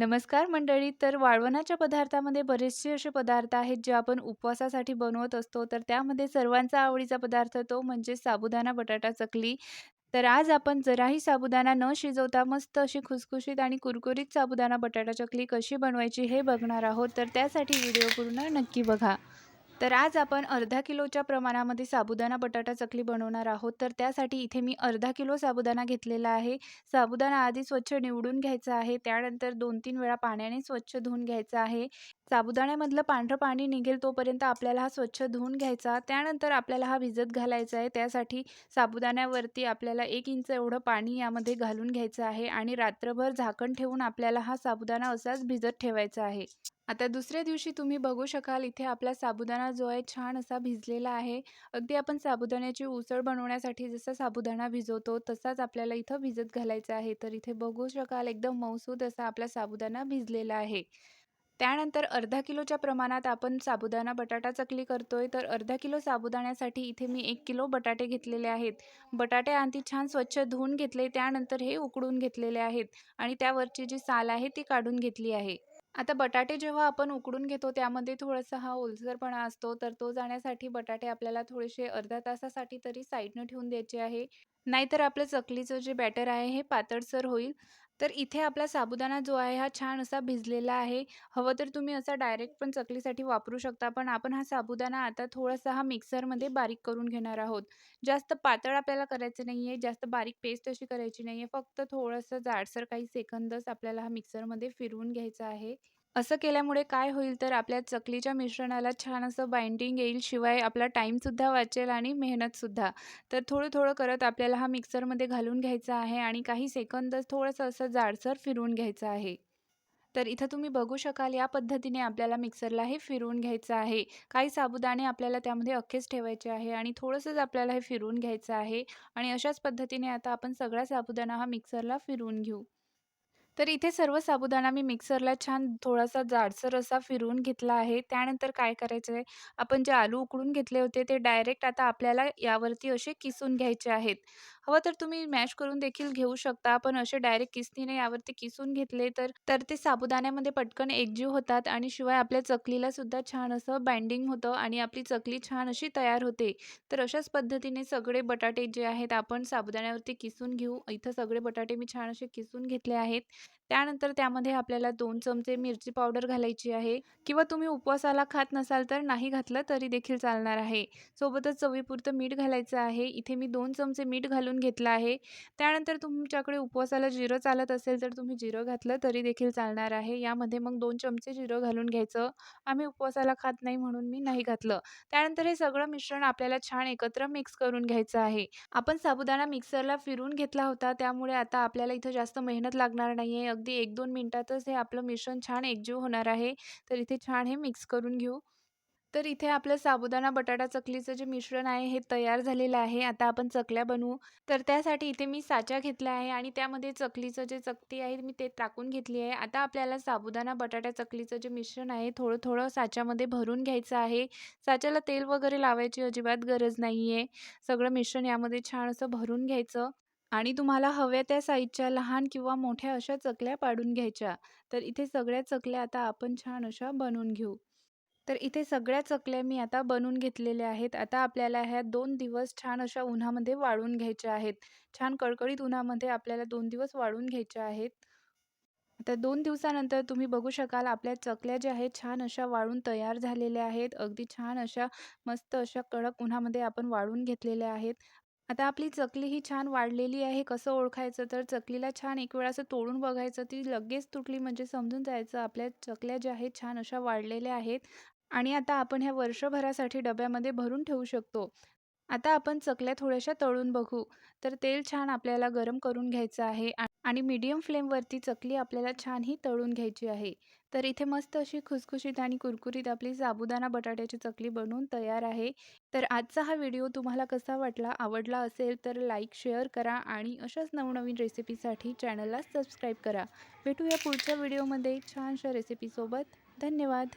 नमस्कार मंडळी. तर वाळवणाच्या पदार्थामध्ये बरेचसे असे पदार्थ आहेत जे आपण उपवासासाठी बनवत असतो. तर त्यामध्ये सर्वांचा आवडीचा पदार्थ तो म्हणजे साबुदाणा बटाटा चकली. तर आज आपण जराही साबुदाणा न शिजवता मस्त अशी खुसखुशीत आणि कुरकुरीत साबुदाणा बटाटा चकली कशी बनवायची हे बघणार आहोत. तर त्यासाठी व्हिडिओ पूर्ण नक्की बघा. तर आज आपण अर्धा किलोच्या प्रमाणामध्ये साबुदाणा बटाटा चकली बनवणार आहोत. तर त्यासाठी इथे मी अर्धा किलो साबुदाणा घेतलेला आहे. साबुदाणा आधी स्वच्छ निवडून घ्यायचा आहे. त्यानंतर 2-3 वेळा पाण्याने स्वच्छ धुवून घ्यायचा आहे. साबुदाण्यामधलं पांढरं पाणी निघेल तोपर्यंत आपल्याला हा स्वच्छ धुवून घ्यायचा. त्यानंतर आपल्याला हा भिजत घालायचा आहे. त्यासाठी साबुदाण्यावरती आपल्याला एक इंच एवढं पाणी यामध्ये घालून घ्यायचं आहे आणि रात्रभर झाकण ठेवून आपल्याला हा साबुदाणा असाच भिजत ठेवायचा आहे. आता दुसऱ्या दिवशी तुम्ही बघू शकाल इथे आपला साबुदाणा जो आहे छान असा भिजलेला आहे. अगदी आपण साबुदाण्याची उसळ बनवण्यासाठी जसा साबुदाणा भिजवतो तसाच आपल्याला इथं भिजत घालायचा आहे. तर इथे बघू शकाल एकदम मऊसूद असा आपला साबुदाणा भिजलेला आहे. त्यानंतर अर्धा किलोच्या प्रमाणात आपण साबुदाणा बटाटा चकली करतोय. तर अर्धा किलो साबुदाण्यासाठी इथे मी एक किलो बटाटे घेतलेले आहेत. बटाटे आधी छान स्वच्छ धुवून घेतले. त्यानंतर हे उकडून घेतलेले आहेत आणि त्यावरची जी साल आहे ती काढून घेतली आहे. आता बटाटे जेव्हा आपण उकडून घेतो त्यामध्ये थोडासा हा ओलसरपणा असतो. तर तो जाण्यासाठी बटाटे आपल्याला थोडेसे अर्धा तासासाठी तरी साईडनं ठेवून द्यायचे आहे. नाहीतर आपलं चकलीचं जे बॅटर आहे हे पातळसर होईल. तर इथे आपला साबुदाणा जो आहे हा छान असा भिजलेला आहे. हवं तर तुम्ही असा डायरेक्ट पण चकलीसाठी वापरू शकता. पण आपण हा साबुदाणा आता थोडासा हा मिक्सरमध्ये बारीक करून घेणार आहोत. जास्त पातळ आपल्याला करायचं नाहीये, जास्त बारीक पेस्ट अशी करायची नाहीये. फक्त थोडंसं जाडसर काही सेकंदच आपल्याला हा मिक्सरमध्ये फिरवून घ्यायचा आहे. असं केल्यामुळे काय होईल तर आपल्या चकलीच्या मिश्रणाला छान असं बाइंडिंग येईल. शिवाय आपला टाईमसुद्धा वाचेल आणि मेहनतसुद्धा. तर थोडं-थोडं करत आपल्याला हा मिक्सरमध्ये घालून घ्यायचा आहे आणि काही सेकंदच थोडंसं असं जाडसर फिरवून घ्यायचं आहे. तर इथं तुम्ही बघू शकाल या पद्धतीने आपल्याला मिक्सरला हे फिरवून घ्यायचं आहे. काही साबुदाणे आपल्याला त्यामध्ये अख्खेच ठेवायचे आहे आणि थोडंसंच आपल्याला हे फिरवून घ्यायचं आहे आणि अशाच पद्धतीने आता आपण सगळा साबुदाणा हा मिक्सरला फिरवून घेऊ. तर इथे सर्व साबुदाणा मी मिक्सरला छान थोडासा जाडसर असा फिरवून घेतला आहे. त्यानंतर काय करायचं आहे, आपण जे आलू उकडून घेतले होते ते डायरेक्ट आता आपल्याला यावरती असे किसून घ्यायचे आहेत. हवं तर तुम्ही मॅश करून देखील घेऊ शकता. पण असे डायरेक्ट किसनीने यावरती किसून घेतले तर तर ते साबुदाण्यामध्ये पटकन एकजीव होतात आणि शिवाय आपल्या चकलीला सुद्धा छान असं बाइंडिंग होतं आणि आपली चकली छान अशी तयार होते. तर अशाच पद्धतीने सगळे बटाटे जे आहेत आपण साबुदाण्यावरती किसून घेऊ. इथं सगळे बटाटे मी छान असे किसून घेतले आहेत. त्यानंतर त्यामध्ये आपल्याला दोन चमचे मिरची पावडर घालायची आहे किंवा तुम्ही उपवासाला खात नसाल तर नाही घातलं तरी देखील चालणार आहे. सोबतच चवीपुरतं मीठ घालायचं आहे. इथे मी दोन चमचे मीठ घालून घेतलं आहे. त्यानंतर तुमच्याकडे उपवासाला जिरं चालत असेल तर तुम्ही जिरं घातलं तरी देखील चालणार आहे. यामध्ये मग दोन चमचे जिरं घालून घ्यायचं. आम्ही उपवासाला खात नाही म्हणून मी नाही घातलं. त्यानंतर हे सगळं मिश्रण आपल्याला छान एकत्र मिक्स करून घ्यायचं आहे. आपण साबुदाणा मिक्सरला फिरून घेतला होता त्यामुळे आता आपल्याला इथं जास्त मेहनत लागणार नाही नाहीये. अगदी 1-2 मिनिटातच हे आपलं मिश्रण छान एकजीव होणार आहे. तर इथे छान हे मिक्स करून घेऊ. तर इथे आपलं साबुदाणा बटाटा चकलीचं जे मिश्रण आहे हे तयार झालेलं आहे. आता आपण चकल्या बनवू. तर त्यासाठी इथे मी साचा घेतला आहे आणि त्यामध्ये चकलीचं जे चकती आहे मी ते टाकून घेतली आहे. आता आपल्याला साबुदाणा बटाटा चकलीचं जे मिश्रण आहे थोडं-थोडं साच्यामध्ये भरून घ्यायचं आहे. साच्याला तेल वगैरे लावायची अजिबात गरज नाहीये. सगळं मिश्रण यामध्ये छान असं भरून घ्यायचं आणि तुम्हाला हव्या त्या साईजच्या लहान किंवा मोठ्या अशा चकल्या पाडून घ्यायच्या. तर इथे सगळ्या चकल्या आता आपण छान अशा बनवून घेऊ. तर इथे सगळ्या चकल्या मी आता बनवून घेतलेल्या आहेत. आता आपल्याला ह्या 2 दिवस छान अशा उन्हामध्ये वाळवून घ्यायच्या आहेत. छान कडकडीत उन्हामध्ये आपल्याला 2 दिवस वाळवून घ्यायच्या आहेत. आता 2 दिवसानंतर तुम्ही बघू शकाल आपल्या चकल्या ज्या आहेत छान अशा वाळून तयार झालेल्या आहेत. अगदी छान अशा मस्त अशा कडक उन्हामध्ये आपण वाळवून घेतलेल्या आहेत. आता आपली चकली ही छान वाढलेली आहे. कसं ओळखायचं तर चकलीला छान एक वेळा असं तोडून बघायचं. ती लगेच तुटली म्हणजे समजून जायचं आपल्या चकल्या ज्या आहेत छान अशा वाढलेल्या आहेत आणि आता आपण ह्या वर्षभरासाठी डब्यामध्ये भरून ठेवू शकतो. आता आपण चकल्या थोड्याशा तळून बघू. तर तेल छान आपल्याला गरम करून घ्यायचं आहे आणि मीडियम फ्लेमवरती चकली आपल्याला छान ही तळून घ्यायची आहे. तर इथे मस्त अशी खुसखुशीत आणि कुरकुरीत आपली साबुदाणा बटाट्याची चकली बनवून तयार आहे. तर आजचा हा व्हिडिओ तुम्हाला कसा वाटला? आवडला असेल तर लाईक, शेअर करा आणि अशाच नवनवीन रेसिपीसाठी चॅनलला सबस्क्राईब करा. भेटूया पुढच्या व्हिडिओमध्ये छानशा रेसिपीसोबत. धन्यवाद.